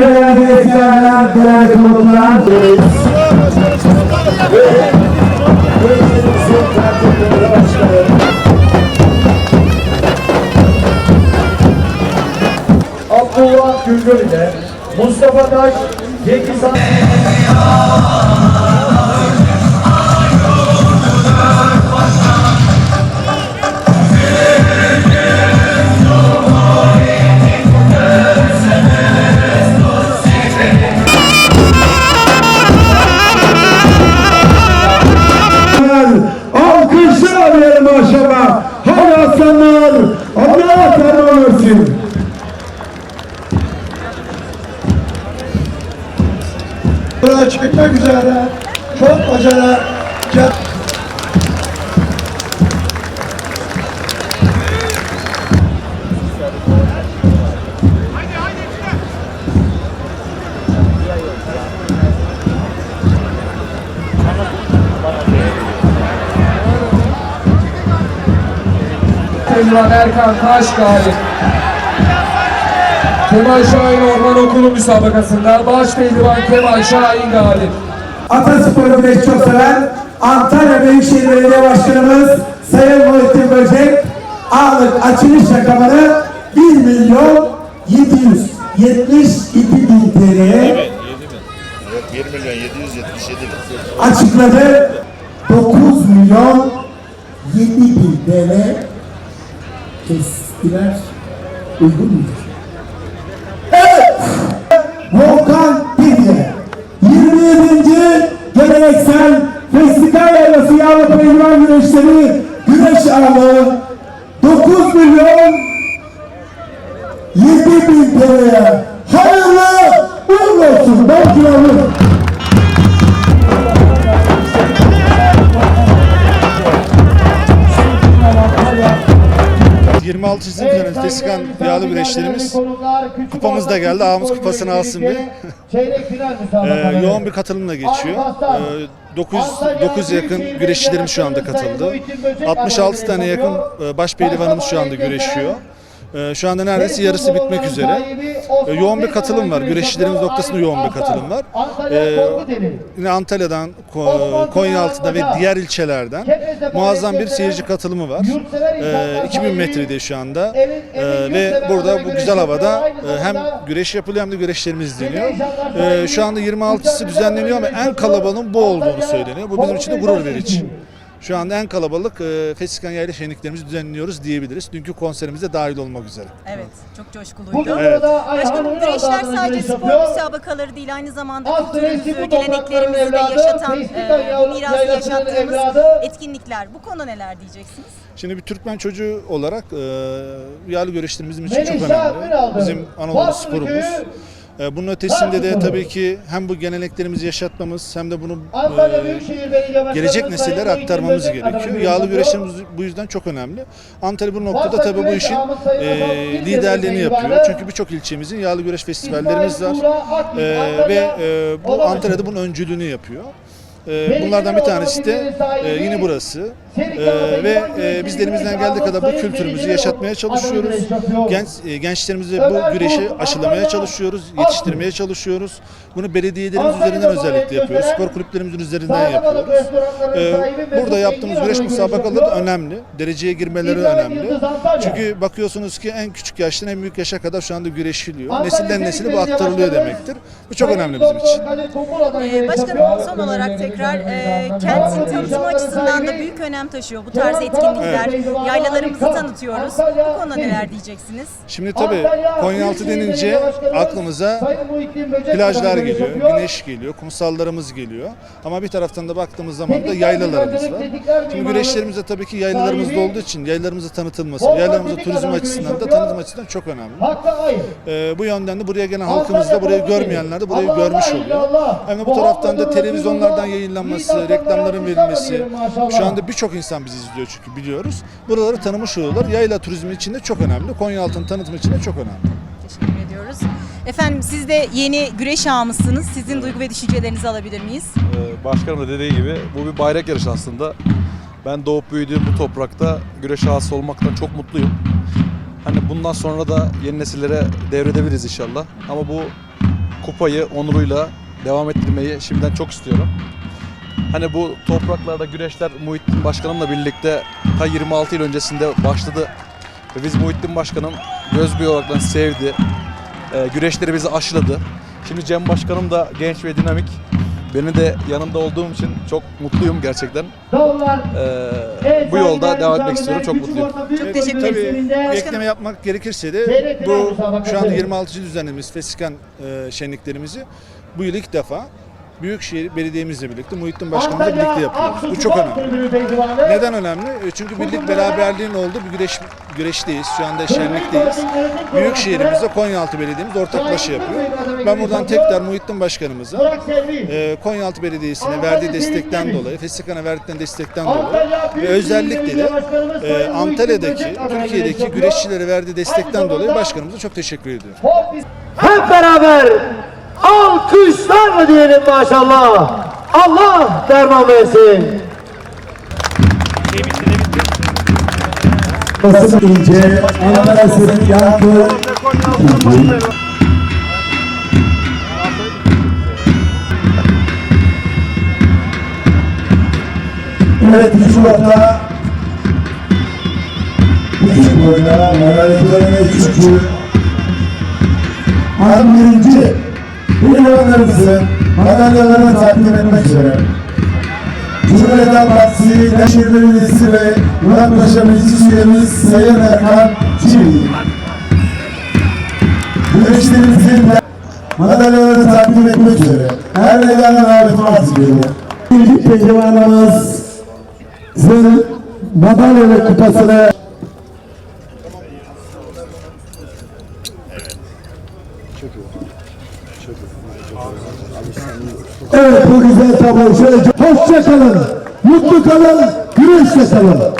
değerli seyirciler, değerli konuklar. Abdullah Gülgül ile Mustafa Taş, Cengiz üzere çok acele. Emrah Erkan Taş galip. Kemal Şahin Orman Okulu müsabakasında baş pehlivan Kemal Şahin galip. Ataspor'u güneş çok seven Antalya Büyükşehir Belediye Başkanımız Sayın Muhittin Böcek anlık açılış rakamını 1 milyon 772 bin TL'ye Evet 1 milyon 777 bin. açıkladı. 9 milyon 7 bin TL kestiler. Uygun mudur? Pehlivan Güreşleri Güreş Ağlı 9 milyon 7 bin TL'ye 26 çizim üzerinde Fesikan yağlı güreşlerimiz kupamız da geldi. Ağamız kupasını alsın bir. Ee, yoğun bir katılımla geçiyor. Ee, 9 9 yakın güreşçilerimiz şu anda katıldı. 66 tane yakın e, baş pehlivanımız şu anda güreşiyor. Ee, Şu anda neredeyse yarısı bitmek üzere. Ee, Yoğun bir katılım var. Güreşçilerimiz noktasında yoğun bir katılım var. Ee, Yine Antalya'dan, Ko- Konyaaltı'da ve diğer ilçelerden muazzam bir seyirci katılımı var. Ee, 2000 metrede şu anda ve burada bu güzel havada e, hem güreş yapılıyor hem de güreşlerimiz izleniyor. Şu anda 26'sı düzenleniyor ama en kalabalığın bu olduğunu söyleniyor. Bu bizim için de gurur verici. Şu anda en kalabalık e, Fesikan Yayla şenliklerimizi düzenliyoruz diyebiliriz. Dünkü konserimize dahil olmak üzere. Evet, çok coşkuluydu. Evet. Başkanım adlı sadece spor müsabakaları değil, aynı zamanda kültürümüzü, geleneklerimizi de evladı, yaşatan, Festival e, mirası yaşattığımız evladı. etkinlikler. Bu konuda neler diyeceksiniz? Şimdi bir Türkmen çocuğu olarak e, yağlı güreşler bizim için çok önemli. Bizim Anadolu sporumuz. Türk'ü. E, bunun ötesinde de tabii ki hem bu geleneklerimizi yaşatmamız hem de bunu e, gelecek nesillere aktarmamız gerekiyor. Yağlı güreşlerimiz bu yüzden çok önemli. Antalya bu noktada tabii bu işin e, liderliğini yapıyor. Çünkü birçok ilçemizin yağlı güreş festivallerimiz var. E, ve e, bu. Antalya'da bunun öncülüğünü yapıyor. E, bunlardan bir tanesi de e, yine burası. E, ve e, biz de elimizden geldiği kadar bu kültürümüzü yaşatmaya çalışıyoruz. Genç e, gençlerimize bu güreşi aşılamaya çalışıyoruz, yetiştirmeye çalışıyoruz. Bunu belediyelerimiz üzerinden özellikle yapıyoruz. Spor kulüplerimizin üzerinden yapıyoruz. E, burada yaptığımız güreş müsabakaları da önemli. Dereceye girmeleri önemli. Çünkü bakıyorsunuz ki en küçük yaştan en büyük yaşa kadar şu anda güreşiliyor. Nesilden nesile bu aktarılıyor demektir. Bu çok önemli bizim için. Ee, başkanım son olarak tekrar e, kentin tanıtımı açısından da büyük önem taşıyor bu tarz etkinlikler. Yaylalarımızı tanıtıyoruz. Bu konuda neler diyeceksiniz? Şimdi tabii Konyaaltı denince aklımıza plajlar geliyor, güneş geliyor, kumsallarımız geliyor. Ama bir taraftan da baktığımız zaman da yaylalarımız var. Şimdi güreşlerimizde tabii ki yaylalarımızda olduğu için yaylalarımızın tanıtılması, yaylalarımızın turizm açısından da tanıtım açısından çok önemli. Hatta hayır. Ee, bu yönden de buraya gelen halkımız da burayı görmeyenler de burayı görmüş oluyor. Hem de bu taraftan da televizyonlardan yayınlanması, reklamların verilmesi. Şu anda birçok insan bizi izliyor çünkü biliyoruz. Buraları tanımış oluyorlar. Yayla turizmi için de çok önemli. Konyaaltı'nın tanıtımı için de çok önemli. Teşekkür ediyoruz. Efendim siz de yeni güreş ağamızsınız. Sizin duygu ve düşüncelerinizi alabilir miyiz? Ee, Başkanım da dediği gibi bu bir bayrak yarışı aslında. Ben doğup büyüdüğüm bu toprakta güreş ağası olmaktan çok mutluyum. Hani bundan sonra da yeni nesillere devredebiliriz inşallah. Ama bu kupayı onuruyla devam ettirmeyi şimdiden çok istiyorum. Hani bu topraklarda güreşler Muhittin Başkanımla birlikte ta 26 yıl öncesinde başladı. Ve biz Muhittin Başkanım göz beyi olarak sevdi. Ee, güreşleri bizi aşıladı. Şimdi Cem Başkanım da genç ve dinamik. Beni de yanında olduğum için çok mutluyum gerçekten. Ee, bu yolda devam etmek istiyorum. Çok mutluyum. Çok teşekkür Tabii ederim. bir Başkanım. ekleme yapmak gerekirse de bu şu anda 26. düzenlediğimiz Fesikan e, şenliklerimizi bu yıl ilk defa Büyükşehir Belediye'mizle birlikte Muhittin Başkanımızla birlikte yapıyoruz. Bu çok önemli. Neden önemli? E, Çünkü birlik beraberliğin olduğu bir güreş güreşteyiz. Şu anda şenlikteyiz. Büyükşehir'imizle Konyaaltı Belediye'miz ortaklaşa yapıyor. Ben buradan tekrar Muhittin Başkanımıza e, Konyaaltı Belediyesi'ne verdiği destekten dolayı, Fesikan'a verdikleri destekten dolayı ve özellikle de e, Antalya'daki, Türkiye'deki güreşçilere verdiği destekten dolayı başkanımıza çok teşekkür ediyorum. Hep beraber Alkışlarla diyelim maşallah. Allah derman versin. Kasım İlce, Ankara Sırık Yankı. Evet, Şubat'ta Şubat'ta Maraşlar'ın üçüncü 11. Bakanlarımızı madalyalarına takdim etmek üzere. Cumhuriyet Halk Partisi Deşehirli Meclisi ve Murat Paşa Meclis Üyemiz Sayın Erkan Çivi. Güreşlerimizin madalyalarını takdim etmek üzere. Her nedenle davet arz ediyorum. İlk pehlivanımız Zırh madalya kupasını Tablo şöyle kalın, mutlu kalın, güreşle kalın.